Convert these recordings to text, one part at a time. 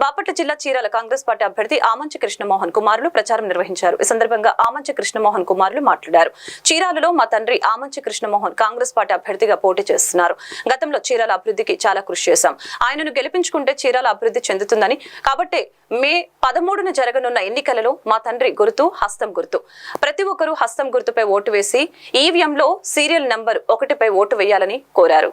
బాపట్ల జిల్లా చీరాల కాంగ్రెస్ పార్టీ అభ్యర్థి ఆమంచి కృష్ణమోహన్ కుమారులు ప్రచారం నిర్వహించారు. ఈ సందర్భంగా ఆమంచి కృష్ణమోహన్ కుమారులు మాట్లాడారు. చీరాలలో మా తండ్రి ఆమంచి కృష్ణమోహన్ కాంగ్రెస్ పార్టీ అభ్యర్థిగా పోటీ చేస్తున్నారు. గతంలో చీరాల అభివృద్ధికి చాలా కృషి చేశాం. ఆయనను గెలిపించుకుంటే చీరాల అభివృద్ధి చెందుతుందని కాబట్టి మే పదమూడున జరగనున్న ఎన్నికలలో మా తండ్రి గుర్తు హస్తం గుర్తు. ప్రతి ఒక్కరూ హస్తం గుర్తుపై ఓటు వేసి ఈవీఎంలో సీరియల్ నంబర్ ఒకటిపై ఓటు వేయాలని కోరారు.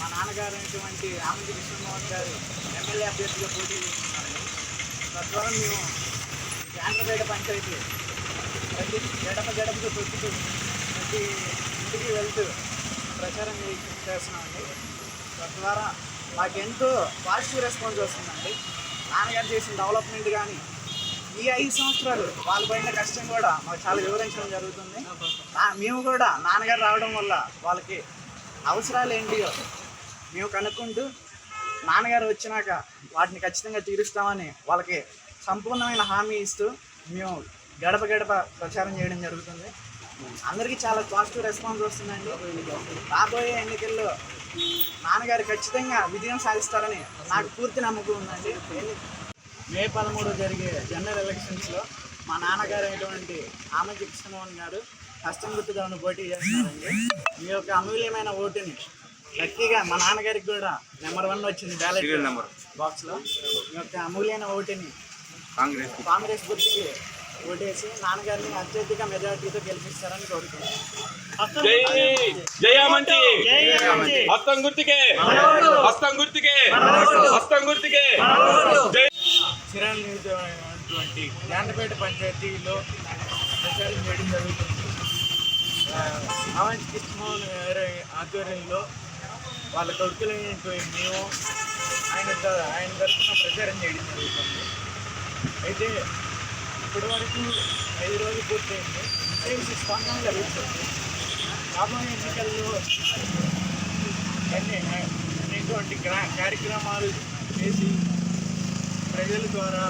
మా నాన్నగారు అయినటువంటి ఆమంచి కృష్ణమోహన్ గారు ఎమ్మెల్యే అభ్యర్థిగా పోటీ చేస్తున్నారండి తద్వారా మేము కేంద్రపేట పంచాయతీ ప్రతి గడప గడపకు తొక్కుతూ ప్రతి ఇంటికి వెళ్తూ ప్రచారం చేస్తున్నామండి. తద్వారా మాకెంతో పాజిటివ్ రెస్పాన్స్ వస్తుందండి. నాన్నగారు చేసిన డెవలప్మెంట్ కానీ ఈ ఐదు సంవత్సరాలు వాళ్ళు పడిన కష్టం కూడా మాకు చాలా వివరించడం జరుగుతుంది. మేము కూడా నాన్నగారు రావడం వల్ల వాళ్ళకి అవసరాలు ఏంటియో మేము కనుక్కుంటూ నాన్నగారు వచ్చినాక వాటిని ఖచ్చితంగా తీరుస్తామని వాళ్ళకి సంపూర్ణమైన హామీ ఇస్తూ మేము గడప గడప ప్రచారం చేయడం జరుగుతుంది. అందరికీ చాలా పాజిటివ్ రెస్పాన్స్ వస్తుందండి. రాబోయే ఎన్నికల్లో నాన్నగారు ఖచ్చితంగా విజయం సాధిస్తారని నాకు పూర్తి నమ్మకం ఉందండి. మే పదమూడు జరిగే జనరల్ ఎలక్షన్స్లో మా నాన్నగారు అయినటువంటి ఆమె కృష్ణమోహన్ గారు కష్టం గుర్తుగా పోటీ చేస్తున్నారండి. మీ యొక్క అమూల్యమైన ఓటుని లక్కీగా మా నాన్నగారికి కూడా నెంబర్ వన్ వచ్చింది బ్యాలెట్. నెంబర్. బాక్స్లో. మీ యొక్క అమూల్యమైన ఓటుని కాంగ్రెస్ కాంగ్రెస్ గుర్తుకి ఓటేసి నాన్నగారిని అత్యధిక మెజారిటీతో గెలిపిస్తారని కోరుకుంటున్నాను జై జయామంచి. హస్తం గుర్తుకే. హస్తం గుర్తుకే. హస్తం గుర్తుకే. జై. చిరాల నియోజకమైనటువంటి యాండపేట పంచాయతీలో ప్రచారం చేయడం జరుగుతుంది. అవంతి కృష్ణమోహన్ గారి ఆధ్వర్యంలో వాళ్ళ కొడుకులు మేము ఆయన ఆయన తరఫున ప్రచారం చేయడం జరుగుతుంది. అయితే ఇప్పటి వరకు ఐదు రోజులు పూర్తయింది. విశేష స్పందన జరుగుతుంది. రాబోయే ఎన్నికల్లో అన్ని అనేటువంటి గ్రా కార్యక్రమాలు చేసి ప్రజల ద్వారా